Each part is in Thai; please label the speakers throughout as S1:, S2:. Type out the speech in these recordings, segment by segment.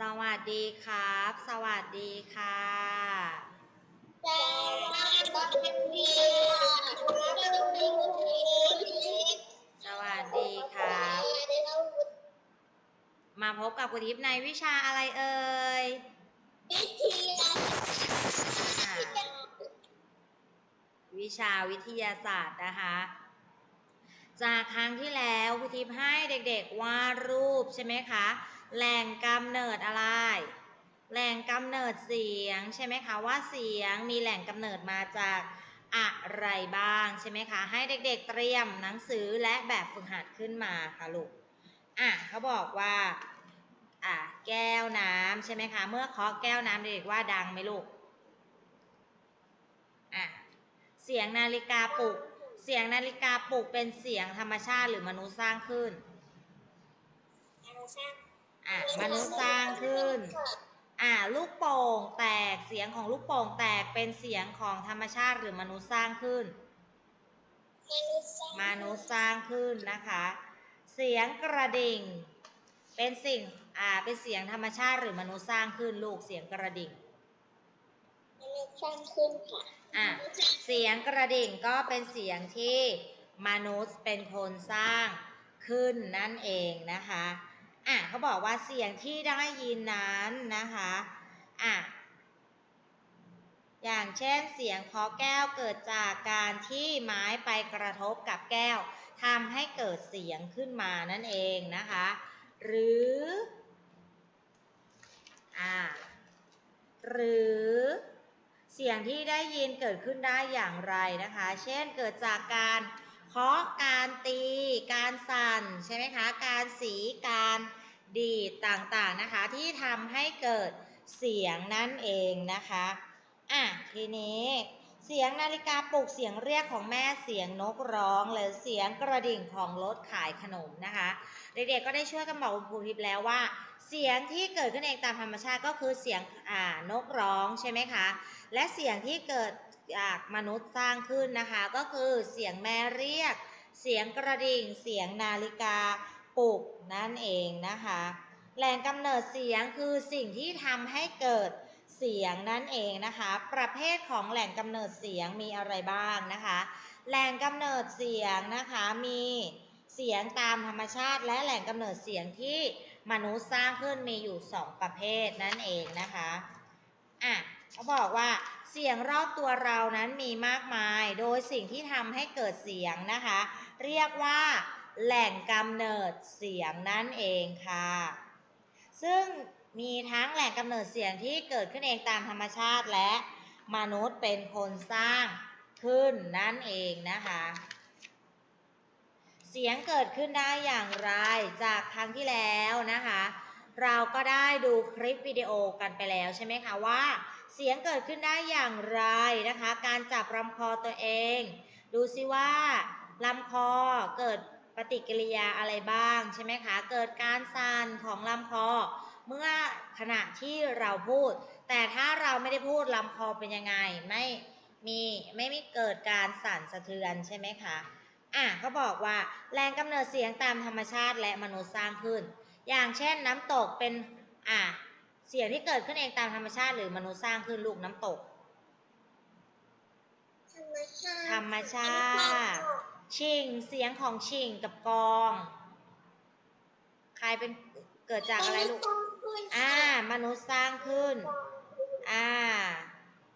S1: สวัสดีครับ สวัสดีค่ะ
S2: สวัสดี
S1: สวัสดีครับ มาพบกับคุณทิพย์ในวิชาอะไรเอ่ย
S2: วิทยา
S1: อ่าวิชาวิทยาศาสตร์นะคะ จากครั้งที่แล้วคุณทิพย์ให้เด็กๆวาดรูปใช่ไหมคะ แหล่งกำเนิดอะไร แหล่งกำเนิดเสียงใช่ไหมคะว่าเสียงมีแหล่งกำเนิดมาจากอะไรบ้างใช่ไหมคะ ให้เด็กๆเตรียมหนังสือและแบบฝึกหัดขึ้นมาค่ะลูกอะเขาบอกว่าอะแก้วน้ำใช่ไหมคะ เมื่อเคาะแก้วน้ำเด็กๆว่าดังไหมลูกอะเสียงนาฬิกาปลุก เสียงนาฬิกาปลุกเป็นเสียงธรรมชาติหรือมนุษย์สร้างขึ้น
S2: มนุษย์สร้าง
S1: อะมนุษย์สร้างขึ้น อะลูกโป่งแตกเสียงของลูกโป่งแตกเป็นเสียงของธรรมชาติหรือมนุษย์สร้างขึ้น มนุษย์สร้างขึ้นนะคะ เสียงกระดิ่ง เป็นสิ่งอ่าเป็นเสียงธรรมชาติหรือมนุษย์สร้างขึ้นลูกเสียงกระดิ่ง
S2: มนุษย์สร้างขึ้นค่ะ
S1: อะเสียงกระดิ่งก็เป็นเสียงที่มนุษย์เป็นคนสร้างขึ้นนั่นเองนะคะ อะเขาบอกว่าเสียงที่ได้ยินนั้นนะคะอะอย่างเช่นเสียงเคาะแก้วเกิดจากการที่ไม้ไปกระทบกับแก้วทำให้เกิดเสียงขึ้นมานั่นเองนะคะ หรืออ่าหรือเสียงที่ได้ยินเกิดขึ้นได้อย่างไรนะคะ เช่นเกิดจากการ เคาะการตี การสั่นใช่ไหมคะ การสีการดีดต่างๆนะคะ ที่ทำให้เกิดเสียงนั่นเองนะคะอะทีนี้เสียงนาฬิกาปลุกเสียงเรียกของแม่เสียงนกร้อง หรือเสียงกระดิ่งของรถขายขนมนะคะ เด็กๆก็ได้ช่วยกันบอกคุณครูทิพย์แล้วว่า เสียงที่เกิดขึ้นเองตามธรรมชาติก็คือเสียงอ่านกร้องใช่ไหมคะ และเสียงที่เกิดจากมนุษย์สร้างขึ้นนะคะ ก็คือเสียงแม่เรียก เสียงกระดิ่ง เสียงนาฬิกาปลุกนั่นเองนะคะ แหล่งกำเนิดเสียงคือสิ่งที่ทำให้เกิดเสียงนั่นเองนะคะ ประเภทของแหล่งกำเนิดเสียงมีอะไรบ้างนะคะ แหล่งกำเนิดเสียงนะคะมีเสียงตามธรรมชาติ และแหล่งกำเนิดเสียงที่ มนุษย์สร้างขึ้นมีอยู่ 2 ประเภทนั่นเองนะคะอะเขาบอกว่าเสียงรอบตัวเรานั้นมีมากมาย โดยสิ่งที่ทำให้เกิดเสียงนะคะ เรียกว่าแหล่งกำเนิดเสียงนั่นเองค่ะ ซึ่งมีทั้งแหล่งกำเนิดเสียงที่เกิดขึ้นเองตามธรรมชาติและมนุษย์เป็นคนสร้างขึ้นนั่นเองนะคะ เสียงเกิดขึ้นได้อย่างไรจากครั้งที่แล้วนะคะ เราก็ได้ดูคลิปวิดีโอกันไปแล้วใช่ไหมคะว่า เสียงเกิดขึ้นได้อย่างไรนะคะ การจับลำคอตัวเอง ดูซิว่าลำคอเกิดปฏิกิริยาอะไรบ้างใช่ไหมคะ เกิดการสั่นของลำคอ เมื่อขณะที่เราพูด แต่ถ้าเราไม่ได้พูดลำคอเป็นยังไง ไม่มีไม่มีเกิดการสั่นสะเทือนใช่ไหมคะ อะเขาบอกว่าแรงกำเนิดเสียงตามธรรมชาติและมนุษย์สร้างขึ้น อย่างเช่นน้ำตกเป็นอะเสียงที่เกิดขึ้นเองตามธรรมชาติหรือมนุษย์สร้างขึ้นลูกน้ำตก
S2: ธรรมชาติ
S1: ธรรมชาติ ชิงเสียงของชิงกับกอง ใครเป็นเกิดจากอะไรลูก อ่ามนุษย์สร้างขึ้น อ่า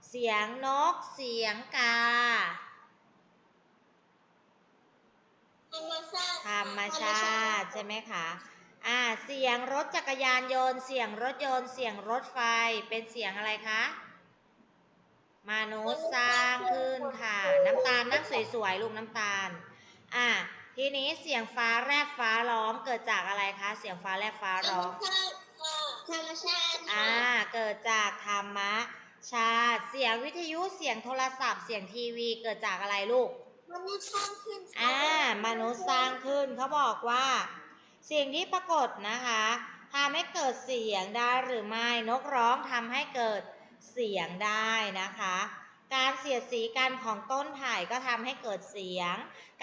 S1: เสียงนก เสียงกา
S2: ธรรมชาติ
S1: ธรรมชาติใช่ไหมคะอ่าเสียงรถจักรยานยนต์เสียงรถยนต์ เสียงรถไฟเป็นเสียงอะไรคะมนุษย์สร้างขึ้นค่ะ น้ำตาลนั่งสวยๆลูกน้ำตาลอ่าทีนี้เสียงฟ้าแรบฟ้าร้องเกิดจากอะไรคะเสียงฟ้าแรบฟ้า
S2: ธรร
S1: ร้
S2: ม
S1: อง
S2: ชาติค่ะธรรมชาติ
S1: อ่าเกิดจากธรรมชาติเสียงวิทยุเสียงโทรศัพท์ เสียงทีวีเกิดจากอะไรลูก
S2: มนุษย์สร้างขึ้น
S1: อ่ามนุษย์สร้างขึ้นเขาบอกว่า สิ่งที่ปรากฏนะคะทำให้เกิดเสียงได้หรือไม่นกร้องทำให้เกิดเสียงได้นะคะ การเสียดสีกันของต้นไผ่ก็ทำให้เกิดเสียง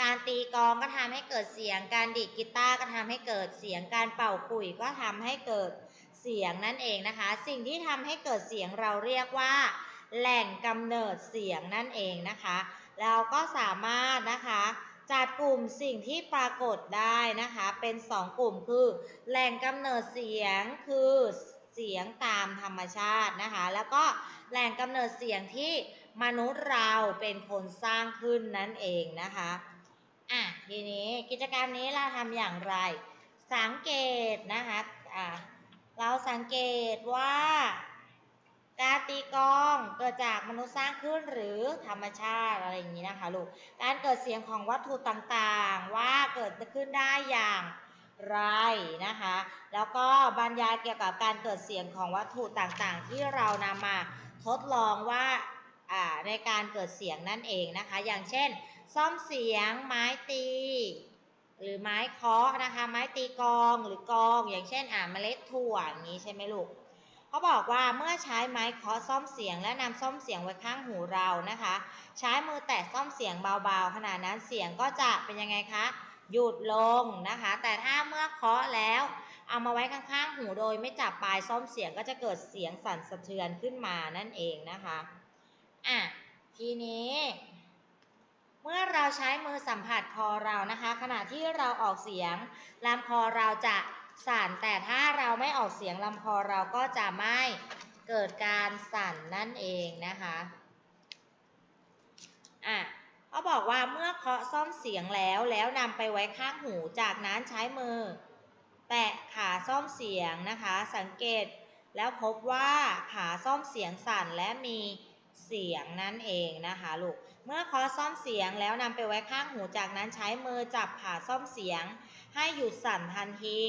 S1: การตีกองก็ทำให้เกิดเสียง การดีดกีตาร์ก็ทำให้เกิดเสียง การเป่าขุยก็ทำให้เกิดเสียงนั่นเองนะคะ สิ่งที่ทำให้เกิดเสียงเราเรียกว่า แหล่งกำเนิดเสียงนั่นเองนะคะ เราก็สามารถนะคะจัดกลุ่มสิ่งที่ปรากฏได้นะคะเป็น 2 กลุ่มคือแหล่งกำเนิดเสียงคือเสียงตามธรรมชาตินะคะ แล้วก็แหล่งกำเนิดเสียงที่มนุษย์เราเป็นคนสร้างขึ้นนั่นเองนะคะอะทีนี้กิจกรรมนี้เราทำอย่างไร สังเกตนะคะอะเราสังเกตว่า การตีกองเกิดจากมนุษย์สร้างขึ้นหรือธรรมชาติอะไรอย่างนี้นะคะลูก การเกิดเสียงของวัตถุต่างๆ ว่าเกิดขึ้นได้อย่างไรนะคะ แล้วก็บรรยายเกี่ยวกับการเกิดเสียงของวัตถุต่างๆ ที่เรานำมาทดลองว่าในการเกิดเสียงนั่นเองนะคะ อย่างเช่น ซ่อมเสียงไม้ตี หรือไม้เคาะนะคะ ไม้ตีกองหรือกอง อย่างเช่นอ่าเมล็ดถั่วอย่างนี้ใช่ไหมลูก เขาบอกว่าเมื่อใช้ไม้เคาะซ่อมเสียงและนำซ่อมเสียงไว้ข้างหูเรานะคะ ใช้มือแตะซ่อมเสียงเบาๆขนาดนั้นเสียงก็จะเป็นยังไงคะหยุดลงนะคะ แต่ถ้าเมื่อเคาะแล้วเอามาไว้ข้างๆหูโดยไม่จับปลายซ่อมเสียงก็จะเกิดเสียงสั่นสะเทือนขึ้นมานั่นเองนะคะอะทีนี้ เมื่อเราใช้มือสัมผัสคอเรานะคะ ขณะที่เราออกเสียงลำคอเราจะ สั่นแต่ถ้าเราไม่ออกเสียงลำคอเราก็จะไม่เกิดการสั่นนั่นเองนะคะอะเขาบอกว่าเมื่อเคาะซ่อมเสียงแล้วแล้วนำไปไว้ข้างหูจากนั้นใช้มือ แตะขาซ่อมเสียงนะคะ สังเกตแล้วพบว่าขาซ่อมเสียงสั่นและมีเสียงนั่นเองนะคะลูก เมื่อเคาะซ่อมเสียงแล้วนำไปไว้ข้างหูจากนั้นใช้มือจับขาซ่อมเสียง ให้หยุดสั่นทันที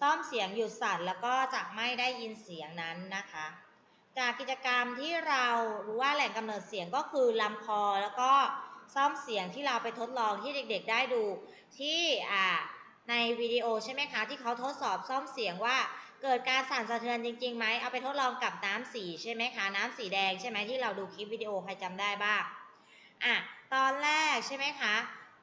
S1: ซ่อมเสียงหยุดสั่นแล้วก็จะไม่ได้ยินเสียงนั้นนะคะ จากกิจกรรมที่เรารู้ว่าแหล่งกำเนิดเสียงก็คือลำคอแล้วก็ซ่อมเสียงที่เราไปทดลองที่เด็กๆได้ดูที่อ่าในวิดีโอใช่ไหมคะที่เขาทดสอบซ่อมเสียงว่าเกิดการสั่นสะเทือนจริงๆไหมเอาไปทดลองกับน้ำสีใช่ไหมคะน้ำสีแดงใช่ไหมที่เราดูคลิปวิดีโอใครจำได้บ้างอะตอนแรกใช่ไหมคะ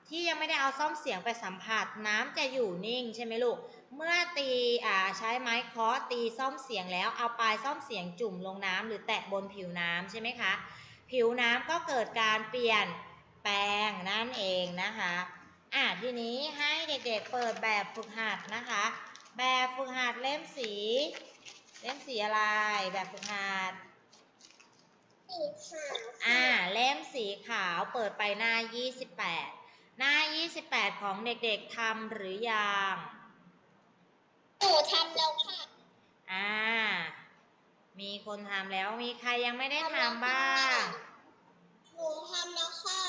S1: ที่ยังไม่ได้เอาซ่อมเสียงไปสัมผัสน้ำจะอยู่นิ่งใช่ไหมลูก เมื่อตีอ่าใช้ไม้เคาะตีซ่อมเสียงแล้วเอาปลายซ่อมเสียงจุ่มลงน้ำหรือแตะบนผิวน้ำใช่ไหมคะ ผิวน้ำก็เกิดการเปลี่ยนแปลงนั่นเองนะคะอะทีนี้ให้เด็กๆเปิดแบบฝึกหัดนะคะ แบบฝึกหัดเล่มสี เล่มสีอะไรแบบฝึกหัด
S2: สีขาว
S1: อ่าเล่มสีขาวเปิดไปหน้า 28 หน้า 28 ของเด็กๆทำหรือยัง
S2: หนูทำแล้วค่ะ
S1: อ่า มีคนทำแล้วมีใครยังไม่ได้ทำบ้าง
S2: หนูทำแล้วค่ะ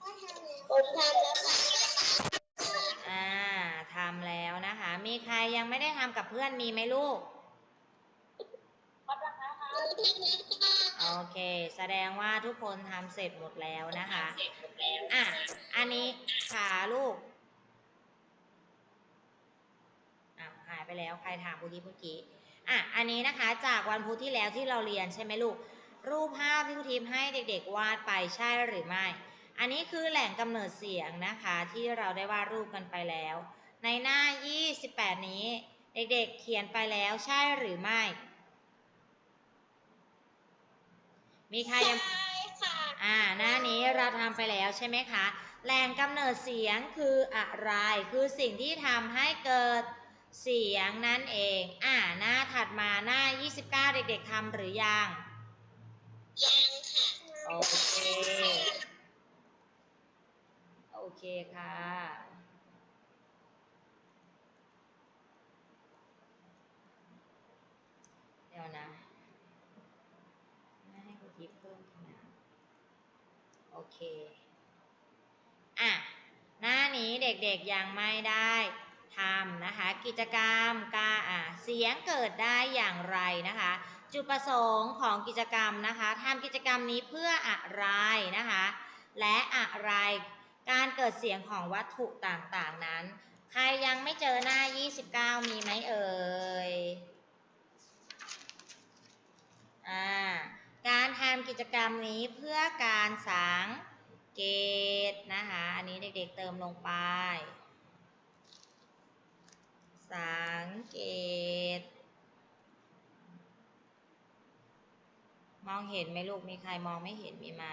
S2: ก็ทำแล้วผมทำแล้วค่ะ
S1: อ่าทำแล้วนะคะ มีใครยังไม่ได้ทำกับเพื่อนมีไหมลูก
S2: หนูทำแล้วค่ะ
S1: โอเค แสดงว่าทุกคนทำเสร็จหมดแล้วนะคะ อะ อันนี้ขาลูกอะหาย ไปแล้วใครถามพูทีเมื่อกี้อะอันนี้นะคะจากวันพุธที่แล้วที่เราเรียนใช่ไหมลูก รูปภาพที่ครูทิให้เด็กๆวาดไปใช่หรือไม่ อันนี้คือแหล่งกำเนิดเสียงนะคะที่เราได้วาดรูปกันไปแล้ว ในหน้า 28 นี้ เด็กๆเขียนไปแล้วใช่หรือไม่ มีใครยัง
S2: ใช่ค่ะ
S1: อ่าหน้านี้เราทำไปแล้วใช่ไหมคะ แหล่งกำเนิดเสียงคืออะไร คือสิ่งที่ทำให้เกิด เสียงนั่นเอง อ่าหน้าถัดมาหน้า 29 เด็ก ๆทำหรือยัง
S2: ยังค่ะ
S1: โอเค โอเคค่ะ เดี๋ยวนะให้คุณทิพย์เพิ่มขนาดโอเค อะ หน้านี้เด็กๆยังไม่ได้ ทำนะคะ กิจกรรมการเสียงเกิดได้อย่างไรนะคะ จุดประสงค์ของกิจกรรมนะคะทำกิจกรรมนี้เพื่ออะไรนะคะ และอะไรการเกิดเสียงของวัตถุต่างๆนั้น ใครยังไม่เจอหน้า 29 มีไหมเอ่ยอ่าการทำกิจกรรมนี้เพื่อการสังเกตนะคะ อันนี้เด็กๆเติมลงไป สังเกต มองเห็นไหมลูก มีใครมองไม่เห็นมีไหม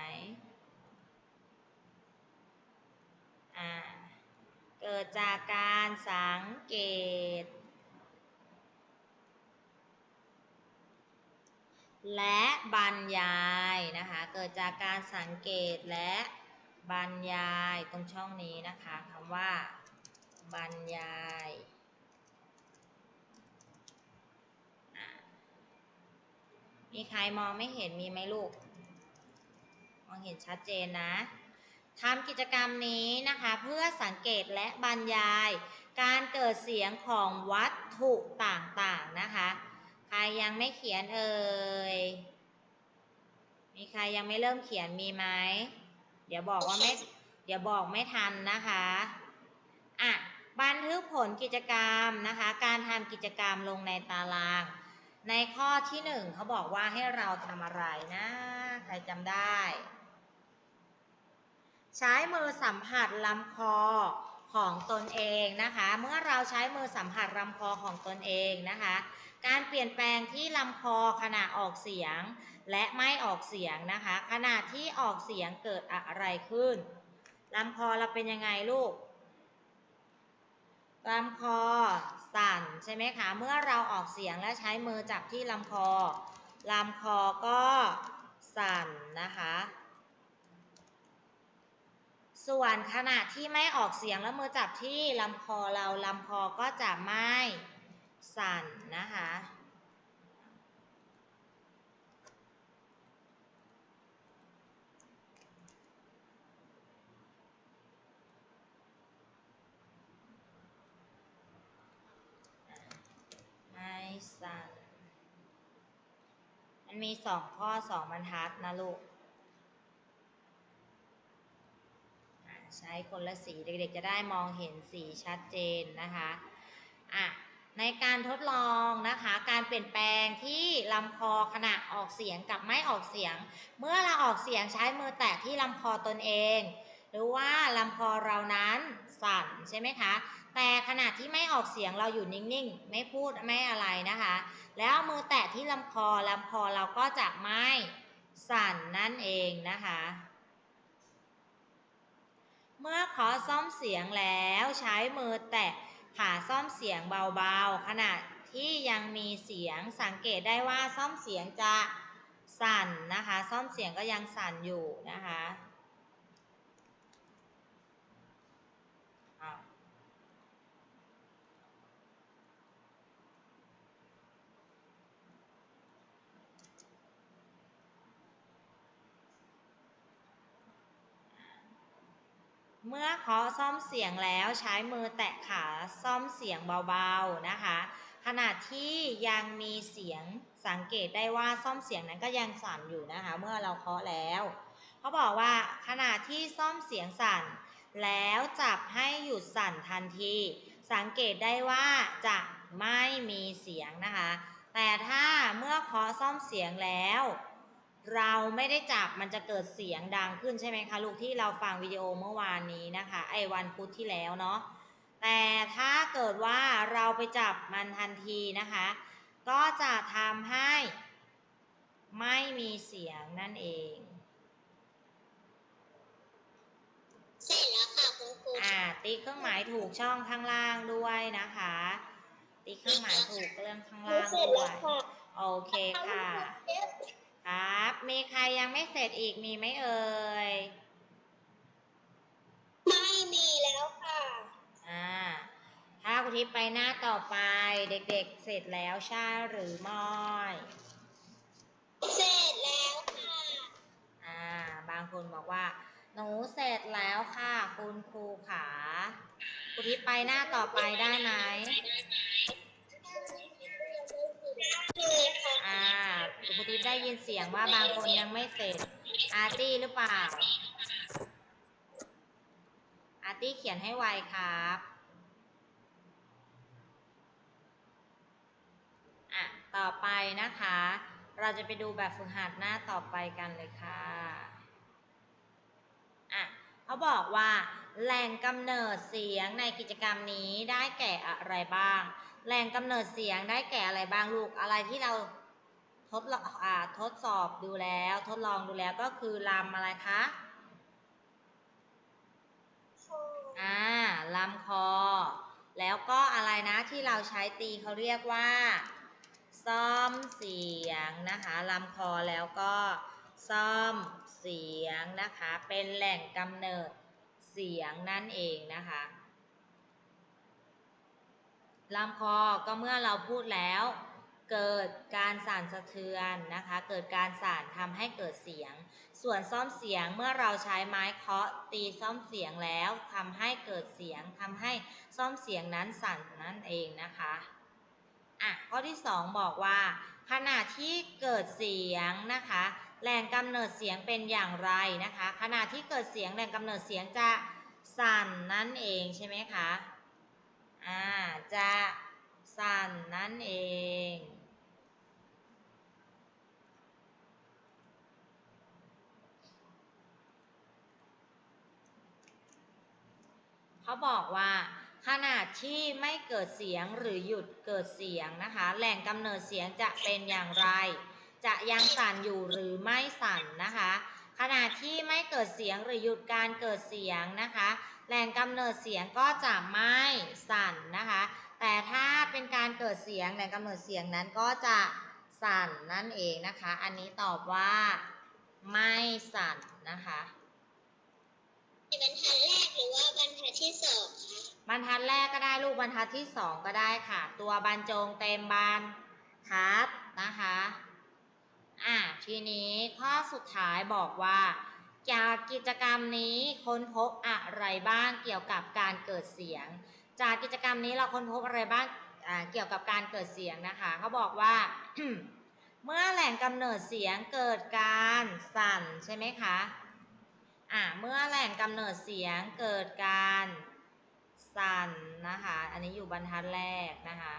S1: อ่า เกิดจากการสังเกต และบรรยายนะคะ เกิดจากการสังเกตและบรรยายตรงช่องนี้นะคะคำว่าบรรยายอะ มีใครมองไม่เห็นมีไหมลูก มองเห็นชัดเจนนะทำกิจกรรมนี้นะคะเพื่อสังเกตและบรรยาย การเกิดเสียงของวัตถุต่างๆนะคะ ใครยังไม่เขียนเอ่ย มีใครยังไม่เริ่มเขียนมีไหม เดี๋ยวบอกว่าไม่ เดี๋ยวบอกไม่ทันนะคะอะบันทึกผลกิจกรรมนะคะ การทำกิจกรรมลงในตาราง ในข้อที่หนึ่งเขาบอกว่าให้เราทำอะไรนะ ใครจำได้ ใช้มือสัมผัสลำคอของตนเองนะคะ เมื่อเราใช้มือสัมผัสลำคอของตนเองนะคะ การเปลี่ยนแปลงที่ลำคอขณะออกเสียง และไม่ออกเสียงนะคะ ขณะที่ออกเสียงเกิดอะไรขึ้นลำคอเราเป็นยังไงลูกลำคอ สั่นใช่ไหมคะ เมื่อเราออกเสียงและใช้มือจับที่ลำคอลำคอก็สั่นนะคะ ส่วนขณะที่ไม่ออกเสียงแล้วมือจับที่ลำคอเราลำคอก็จะไม่สั่นนะคะ ไม่ สันมันมีสองข้อสองบรรทัดนะลูก ใช้คนละสีเด็กๆจะได้มองเห็นสีชัดเจนนะคะอะในการทดลองนะคะ การเปลี่ยนแปลงที่ลำคอขณะออกเสียงกับไม่ออกเสียง เมื่อเราออกเสียงใช้มือแตะที่ลำคอตนเอง หรือว่าลำคอเรานั้นสั่นใช่ไหมคะ แต่ขณะที่ไม่ออกเสียงเราอยู่นิ่งๆ ไม่พูดไม่อะไรนะคะ แล้วมือแตะที่ลำคอลำคอเราก็จะไม่สั่นนั่นเองนะคะ เมื่อขอซ่อมเสียงแล้วใช้มือแตะขาซ่อมเสียงเบาๆ ขณะที่ยังมีเสียงสังเกตได้ว่าซ่อมเสียงจะสั่นนะคะ ซ่อมเสียงก็ยังสั่นอยู่นะคะ เมื่อเคาะซ่อมเสียงแล้วใช้มือแตะขาซ่อมเสียงเบาๆนะคะ ขณะที่ยังมีเสียงสังเกตได้ว่าซ่อมเสียงนั้นก็ยังสั่นอยู่นะคะ เมื่อเราเคาะแล้วเขาบอกว่าขณะที่ซ่อมเสียงสั่น แล้วจับให้หยุดสั่นทันที สังเกตได้ว่าจะไม่มีเสียงนะคะ แต่ถ้าเมื่อเคาะซ่อมเสียงแล้ว เราไม่ได้จับมันจะเกิดเสียงดังขึ้นใช่ไหมคะลูกที่เราฟังวิดีโอเมื่อวานนี้นะคะไอ้วันพุธที่แล้วเนาะแต่ถ้าเกิดว่าเราไปจับมันทันทีนะคะ ก็จะทำให้ไม่มีเสียงนั่นเอง
S2: เสร็จแล้วค่ะคุณครู
S1: อ่าติ๊กเครื่องหมายถูกช่องข้างล่างด้วยนะคะ ติ๊กเครื่องหมายถูกเรื่องข้าง
S2: หนู
S1: ล่าง
S2: เสร็จ
S1: ด้ว
S2: แล้ว
S1: ย
S2: ค่ะ
S1: โอเคค่ะครับ มีใครยังไม่เสร็จอีกมีไหมเอ่ย
S2: ไม่มีแล้วค่ะ
S1: อ่า ถ้าคุณทิพย์ไปหน้าต่อไปเด็กๆ เสร็จแล้วใช่หรือไม่
S2: เสร็จแล้วค่ะ
S1: อ่า บางคนบอกว่า หนูเสร็จแล้วค่ะ คุณครูขา คุณทิพย์ไปหน้าต่อไปได้ไหม
S2: มี
S1: ทีได้ยินเสียงว่าบางคนยังไม่เสร็จ อาร์ตี้หรือเปล่า อาร์ตี้เขียนให้ไวครับอะต่อไปนะคะ เราจะไปดูแบบฝึกหัดหน้าต่อไปกันเลยค่ะอะเขาบอกว่า แหล่งกำเนิดเสียงในกิจกรรมนี้ได้แก่อะไรบ้าง แหล่งกำเนิดเสียงได้แก่อะไรบ้างลูกอะไรที่เรา ดลองอ่าทดสอบดูแล้ว ทดลองดูแล้วก็คือลำอะไรคะอ่าลำคอ แล้วก็อะไรนะที่เราใช้ตีเขาเรียกว่า ซ่อมเสียงนะคะลำคอแล้วก็ซ่อมเสียงนะคะ เป็นแหล่งกำเนิดเสียงนั่นเองนะคะลำคอก็เมื่อเราพูดแล้ว เกิดการสั่นสะเทือนนะคะ เกิดการสั่นทำให้เกิดเสียง ส่วนซ่อมเสียงเมื่อเราใช้ไม้เคาะตีซ่อมเสียงแล้วทำให้เกิดเสียงทำให้ซ่อมเสียงนั้นสั่นนั่นเองนะคะอะข้อที่ 2 บอกว่า ขณะที่เกิดเสียงนะคะแหล่งกำเนิดเสียงเป็นอย่างไรนะคะ ขณะที่เกิดเสียงแหล่งกำเนิดเสียงจะสั่นนั่นเองใช่ไหมคะอ่าจะสั่นนั่นเอง เขาบอกว่าขนาดที่ไม่เกิดเสียงหรือหยุดเกิดเสียงนะคะ แหล่งกำเนิดเสียงจะเป็นอย่างไร จะยังสั่นอยู่หรือไม่สั่นนะคะ ขณะที่ไม่เกิดเสียงหรือหยุดการเกิดเสียงนะคะ แหล่งกำเนิดเสียงก็จะไม่สั่นนะคะ แต่ถ้าเป็นการเกิดเสียงแหล่งกำเนิดเสียงนั้นก็จะสั่นนั่นเองนะคะ อันนี้ตอบว่าไม่สั่นนะคะ
S2: บรรทัดแรกหรือว่าบรรทัดที่สองคะ
S1: บรรทัดแรกก็ได้ลูกบรรทัดที่สองก็ได้ค่ะ ตัวบรรจงเต็มบรรทัดนะคะอะทีนี้ข้อสุดท้ายบอกว่าจากกิจกรรมนี้ค้นพบอะไรบ้างเกี่ยวกับการเกิดเสียง จากกิจกรรมนี้เราค้นพบอะไรบ้างเกี่ยวกับการเกิดเสียงนะคะเขาบอกว่า เมื่อแหล่งกำเนิดเสียงเกิดการสั่นใช่ไหมคะ อ่าเมื่อแหล่งกำเนิดเสียงเกิดการสั่นนะคะ อันนี้อยู่บรรทัดแรกนะคะ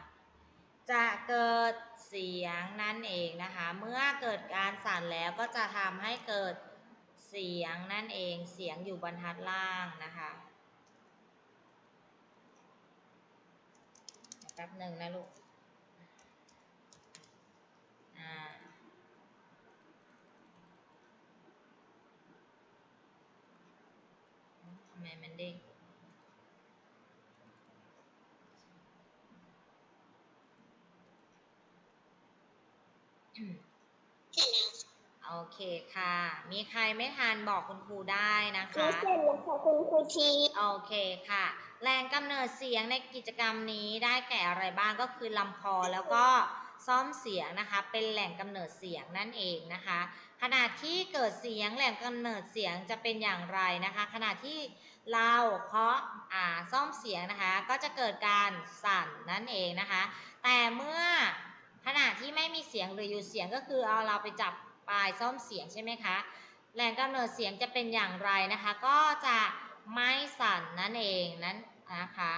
S1: จะเกิดเสียงนั่นเองนะคะ เมื่อเกิดการสั่นแล้วก็จะทำให้เกิดเสียงนั่นเอง เสียงอยู่บรรทัดล่างนะคะแป๊บหนึ่งนะลูก อ่า ทำไมมันเด้ง
S2: เสร็จแล้ว
S1: โอเคค่ะ มีใครไม่ทันบอกคุณครูได้นะ
S2: หนู
S1: คะ
S2: เสร็จแล้วค่ะคุณครูที
S1: โอเคค่ะแหล่งกำเนิดเสียงในกิจกรรมนี้ได้แก่อะไรบ้างก็คือลำคอแล้วก็ซ่อมเสียงนะคะ เป็นแหล่งกำเนิดเสียงนั่นเองนะคะ ขณะที่เกิดเสียงแหล่งกำเนิดเสียงจะเป็นอย่างไรนะคะ ขณะที่ เราเคาะอ่าซ่อมเสียงนะคะ ก็จะเกิดการสั่นนั่นเองนะคะ แต่เมื่อขณะที่ไม่มีเสียงหรืออยู่เสียงก็คือเอาเราไปจับปลายซ่อมเสียงใช่ไหมคะแหล่งกำเนิดเสียงจะเป็นอย่างไรนะคะ ก็จะไม่สั่นนั่นเองนั้นนะคะ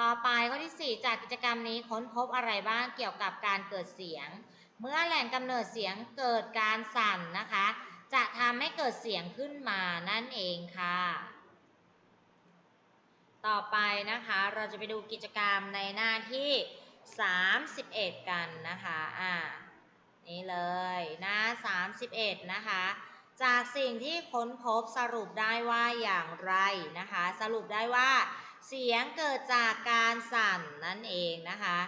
S1: ต่อไปข้อที่ 4 จากกิจกรรมนี้ค้นพบอะไรบ้างเกี่ยวกับการเกิดเสียง เมื่อแหล่งกำเนิดเสียงเกิดการสั่นนะคะ จะทำให้เกิดเสียงขึ้นมานั่นเองค่ะ ต่อไปนะคะเราจะไปดูกิจกรรมในหน้าที่ 31 กันนะคะอ่านี่เลยหน้า 31 นะคะ จากสิ่งที่ค้นพบสรุปได้ว่าอย่างไรนะคะ สรุปได้ว่า เสียงเกิดจากการสั่นนั่นเองนะคะ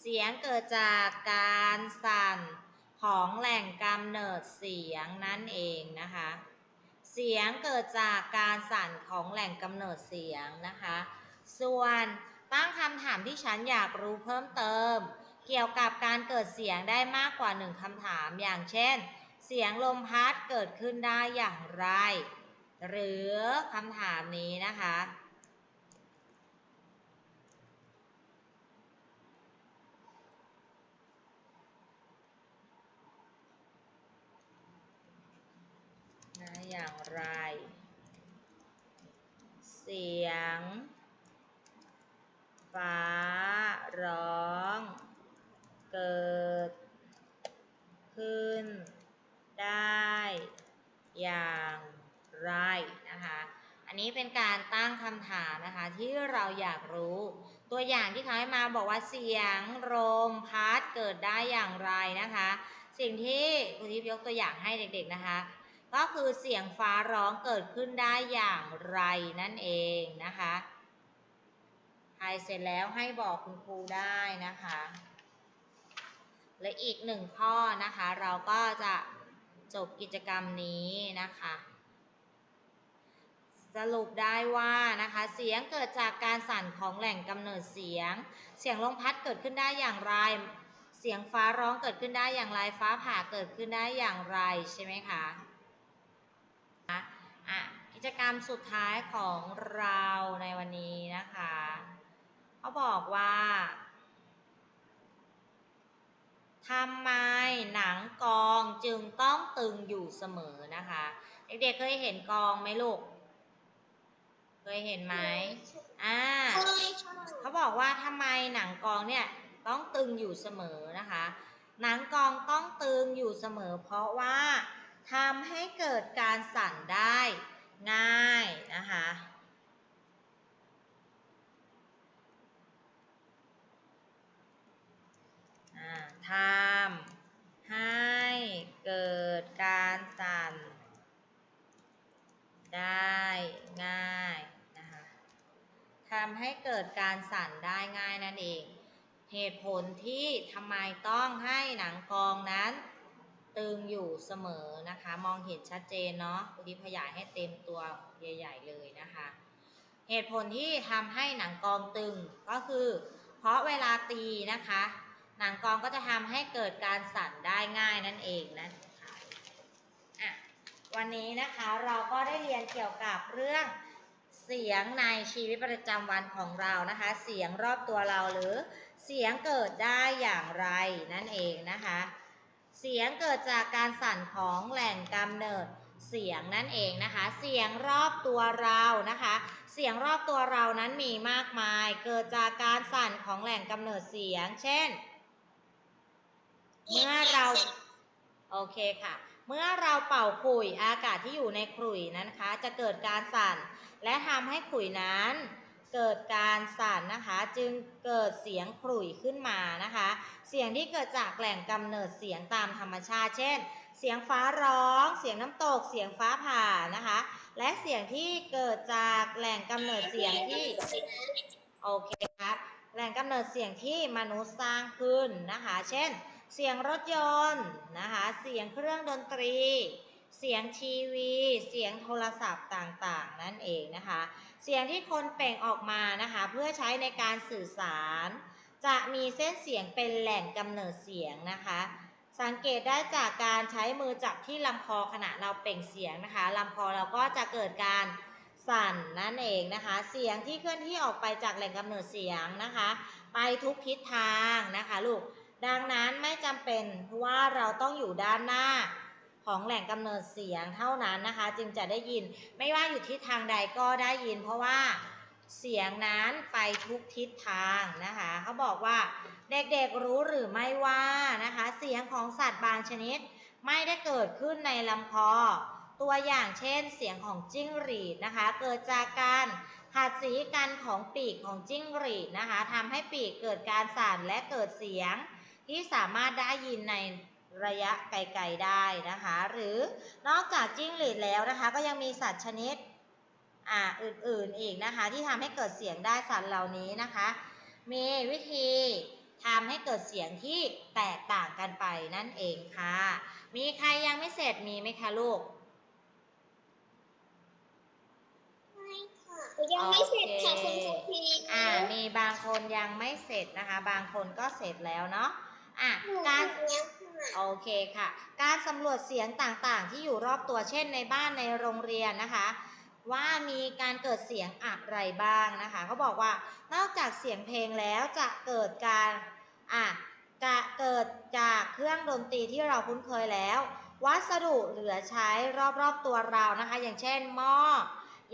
S1: เสียงเกิดจากการสั่นของแหล่งกำเนิดเสียงนั่นเองนะคะ เสียงเกิดจากการสั่นของแหล่งกำเนิดเสียงนะคะ ส่วนตั้งคำถามที่ฉันอยากรู้เพิ่มเติม เกี่ยวกับการเกิดเสียงได้มากกว่าหนึ่งคำถามอย่างเช่น เสียงลมพัดเกิดขึ้นได้อย่างไร หรือคำถามนี้นะคะ ได้ อย่างไร เสียง ฟ้าร้อง เกิด ขึ้น ได้อย่างไรนะคะอันนี้เป็นการตั้งคำถามนะคะที่เราอยากรู้ ตัวอย่างที่เขาให้มาบอกว่าเสียงลมพัดเกิดได้อย่างไรนะคะ สิ่งที่ครูทิพย์ยกตัวอย่างให้เด็กๆนะคะ ก็คือเสียงฟ้าร้องเกิดขึ้นได้อย่างไรนั่นเองนะคะทายเสร็จแล้วให้บอกคุณครูได้นะคะ และอีกหนึ่งข้อนะคะ เราก็จะจบกิจกรรมนี้นะคะสรุปได้ว่านะคะเสียงเกิดจากการสั่นของแหล่งกำเนิดเสียง เสียงลมพัดเกิดขึ้นได้อย่างไร เสียงฟ้าร้องเกิดขึ้นได้อย่างไรฟ้าผ่าเกิดขึ้นได้อย่างไรใช่ไหมคะอะ กิจกรรมสุดท้ายของเราในวันนี้นะคะ เขาบอกว่าทำไมหนังกองจึงต้องตึงอยู่เสมอนะคะ เด็กๆเคยเห็นกองไหมลูก เคยเห็นไหมอ่า
S2: เคยค่ะ
S1: เขาบอกว่าทำไมหนังกองเนี่ยต้องตึงอยู่เสมอนะคะ หนังกองต้องตึงอยู่เสมอ เพราะว่าทำให้เกิดการสั่นได้ ง่ายนะคะ ทำให้เกิดการสั่น ได้ง่ายนะคะทำให้เกิดการสั่นได้ง่ายนั่นเอง เหตุผลที่ทำไมต้องให้หนังกองนั้น ตึงอยู่เสมอนะคะ มองเห็นชัดเจนเนาะคุที่ขยายให้เต็มตัวใหญ่ ๆ เลยนะคะ เหตุผลที่ทำให้หนังกองตึงก็คือ เพราะเวลาตีนะคะ หนังกองก็จะทำให้เกิดการสั่นได้ง่ายนั่นเองนะคะอะวันนี้นะคะเราก็ได้เรียนเกี่ยวกับเรื่องเสียงในชีวิตประจำวันของเรานะคะ เสียงรอบตัวเราหรือเสียงเกิดได้อย่างไรนั่นเองนะคะ เสียงเกิดจากการสั่นของแหล่งกำเนิดเสียงนั่นเองนะคะ เสียงรอบตัวเรานะคะ เสียงรอบตัวเรานั้นมีมากมาย เกิดจากการสั่นของแหล่งกำเนิดเสียง เช่น เมื่อเราโอเคค่ะ เมื่อเราเป่าขลุ่ยอากาศที่อยู่ในขลุ่ยนั้นนะคะ จะเกิดการสั่น และทำให้ขลุ่ยนั้น เกิดการสั่นนะคะ จึงเกิดเสียงขลุ่ยขึ้นมานะคะ เสียงที่เกิดจากแหล่งกำเนิดเสียงตามธรรมชาติ เช่น เสียงฟ้าร้อง เสียงน้ำตก เสียงฟ้าผ่านะคะ และเสียงที่เกิดจากแหล่งกำเนิดเสียงที่โอเคครับแหล่งกำเนิดเสียงที่มนุษย์สร้างขึ้นนะคะ เช่น เสียงรถยนต์นะคะ เสียงเครื่องดนตรี เสียงทีวี เสียงโทรศัพท์ต่างๆ นั่นเองนะคะ เสียงที่คนเปล่งออกมานะคะ เพื่อใช้ในการสื่อสาร จะมีเส้นเสียงเป็นแหล่งกำเนิดเสียงนะคะ สังเกตได้จากการใช้มือจับที่ลำคอขณะเราเปล่งเสียงนะคะลำคอเราก็จะเกิดการสั่นนั่นเองนะคะ เสียงที่เคลื่อนที่ออกไปจากแหล่งกำเนิดเสียงนะคะ ไปทุกทิศทางนะคะลูกดังนั้นไม่จำเป็นว่าเราต้องอยู่ด้านหน้า ของแหล่งกำเนิดเสียงเท่านั้นนะคะ จึงจะได้ยินไม่ว่าอยู่ทิศทางใดก็ได้ยิน เพราะว่าเสียงนั้นไปทุกทิศทางนะคะเขาบอกว่าเด็กๆรู้หรือไม่ว่านะคะ เสียงของสัตว์บางชนิด ไม่ได้เกิดขึ้นในลำคอ ตัวอย่างเช่น เสียงของจิ้งหรีดนะคะ เกิดจากการขัดสีกันของปีกของจิ้งหรีดนะคะทำให้ปีกเกิดการสั่นและเกิดเสียงที่สามารถได้ยินใน ระยะไกลๆได้นะคะ หรือนอกจากจิ้งหรีดแล้วนะคะ ก็ยังมีสัตว์ชนิดอ่าอื่นๆอีกนะคะ ที่ทำให้เกิดเสียงได้สัตว์เหล่านี้นะคะ มีวิธีทำให้เกิดเสียงที่แตกต่างกันไปนั่นเองค่ะ มีใครยังไม่เสร็จมีไหมคะลูก
S2: ไม่ค่ะยังไม่เสร็จค่ะคุณครูพี
S1: อ่า มีบางคนยังไม่เสร็จนะคะ บางคนก็เสร็จแล้วเนาะ อะ
S2: กา
S1: การ
S2: รนี้ค่ะ
S1: โอเคค่ะ การสำรวจเสียงต่างๆ ที่อยู่รอบตัวเช่นในบ้านในโรงเรียนนะคะ ว่ามีการเกิดเสียงอะไรบ้างนะคะเขาบอกว่านอกจากเสียงเพลงแล้วจะเกิดการอะจะเกิดจากเครื่องดนตรีที่เราคุ้นเคยแล้ว วัสดุเหลือใช้รอบๆตัวเรานะคะ อย่างเช่นหม้อ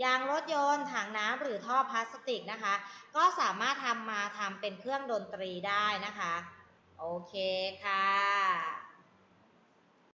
S1: ยางรถยนต์ถังน้ำหรือท่อพลาสติกนะคะ ก็สามารถทำมาทำเป็นเครื่องดนตรีได้นะคะ โอเคค่ะ